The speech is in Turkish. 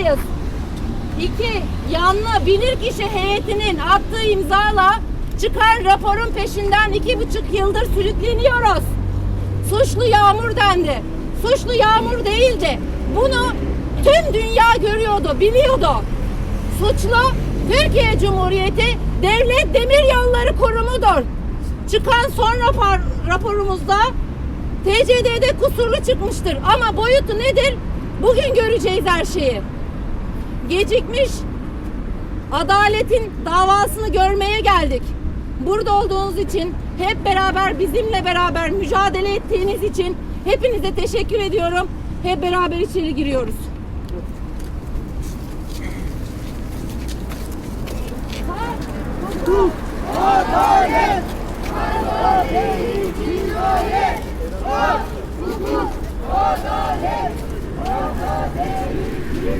karşınızdayız. İki, yanlı bilirkişi heyetinin attığı imzala çıkan raporun peşinden iki buçuk yıldır sürükleniyoruz. Suçlu yağmur dendi. Suçlu yağmur değildi. Bunu tüm dünya görüyordu, biliyordu. Suçlu Türkiye Cumhuriyeti Devlet Demir Yolları Kurumu'dur. Çıkan son rapor, raporumuzda TCD'de kusurlu çıkmıştır. Ama boyutu nedir? Bugün göreceğiz her şeyi. Gecikmiş adaletin davasını görmeye geldik. Burada olduğunuz için hep beraber bizimle beraber mücadele ettiğiniz için hepinize teşekkür ediyorum. Hep beraber içeri giriyoruz.